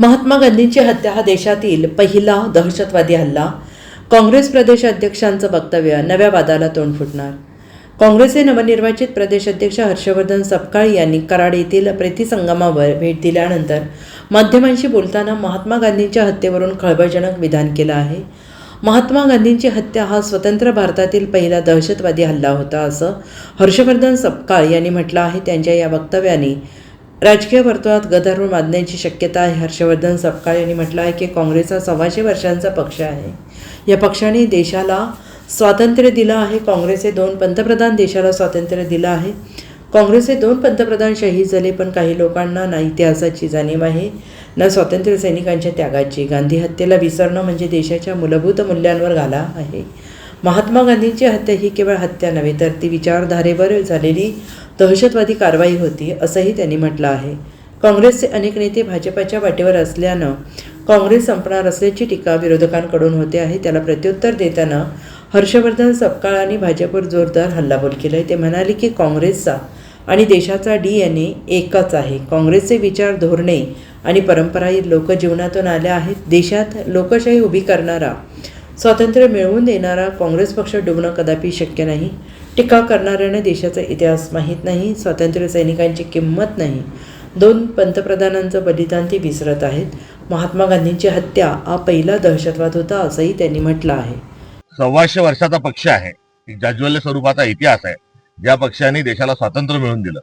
महात्मा गांधींची हत्या हा देशातील पहिला दहशतवादी हल्ला. काँग्रेस प्रदेश अध्यक्षांचं वक्तव्य नव्या वादाला तोंड फुटणार. काँग्रेसचे नवनिर्वाचित प्रदेश अध्यक्ष हर्षवर्धन सपकाळ यांनी कराड येथील प्रीतिसंगमावर भेट दिल्यानंतर माध्यमांशी बोलताना महात्मा गांधींच्या हत्येवरून खळबळजनक विधान केलं आहे. महात्मा गांधींची हत्या हा स्वतंत्र भारतातील पहिला दहशतवादी हल्ला होता असं हर्षवर्धन सपकाळ यांनी म्हटलं आहे. त्यांच्या या वक्तव्याने राजकीय वर्तुळात गदारोळ माजण्याची शक्यता आहे. हर्षवर्धन सपकाळ यांनी म्हटलं आहे की काँग्रेस हा सव्वाशे वर्षांचा पक्ष आहे. या पक्षाने देशाला स्वातंत्र्य दिलं आहे. काँग्रेसचे दोन पंतप्रधान देशाला स्वातंत्र्य दिलं आहे. काँग्रेसचे दोन पंतप्रधान शहीद झाले पण काही लोकांना ना इतिहासाची जाणीव आहे. ना स्वातंत्र्य सैनिकांच्या त्यागाची. गांधी हत्येला विसरणं म्हणजे देशाच्या मूलभूत मूल्यांवर घाला आहे. महात्मा गांधींची हत्या ही केवळ हत्या नव्हे तर ती विचारधारेवर झालेली दहशतवादी कारवाई होती असंही त्यांनी म्हटलं आहे. काँग्रेसचे अनेक नेते भाजपाच्या वाटेवर असल्यानं काँग्रेस संपणार असल्याची टीका विरोधकांकडून होते आहे. त्याला प्रत्युत्तर देताना हर्षवर्धन सपकाळांनी भाजपवर जोरदार हल्लाबोल केलाय. ते म्हणाले की काँग्रेसचा आणि देशाचा डी एन ए एकच आहे. काँग्रेसचे विचार धोरणे आणि परंपराही लोकजीवनातून आल्या आहेत. देशात लोकशाही उभी करणारा स्वातंत्र्य मिळवून देणारा काँग्रेस पक्ष डुबणं कदापि शक्य नाही. टीका करणाऱ्याने देशाचा इतिहास माहीत नाही स्वातंत्र्य सैनिकांची किंमत नाही. दोन पंतप्रधानांचं बलिदान ते विसरत आहेत. महात्मा गांधींची हत्या हा पहिला दहशतवाद होता असंही त्यांनी म्हटलं आहे. सव्वाशे वर्षाचा पक्ष आहे. एक जाज्वल्य स्वरूपाचा इतिहास आहे. ज्या पक्षाने देशाला स्वातंत्र्य मिळवून दिलं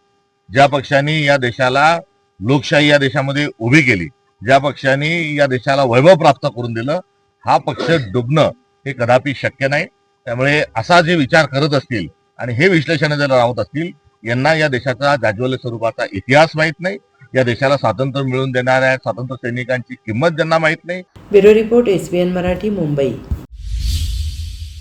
ज्या पक्षाने या देशाला लोकशाही या देशामध्ये उभी केली ज्या पक्षाने या देशाला वैभव प्राप्त करून दिलं हा पक्ष डुबणं हे कदापि शक्य नाही. त्यामुळे असा जे विचार करत असतील आणि हे विश्लेषण जर राहत असतील यांना या देशाचा जाज्वल्य स्वरूपाचा इतिहास माहीत नाही. या देशाला स्वातंत्र्य मिळवून देणाऱ्या स्वातंत्र्य सैनिकांची किंमत ज्यांना माहीत नाही. Bureau report S Marathi Mumbai.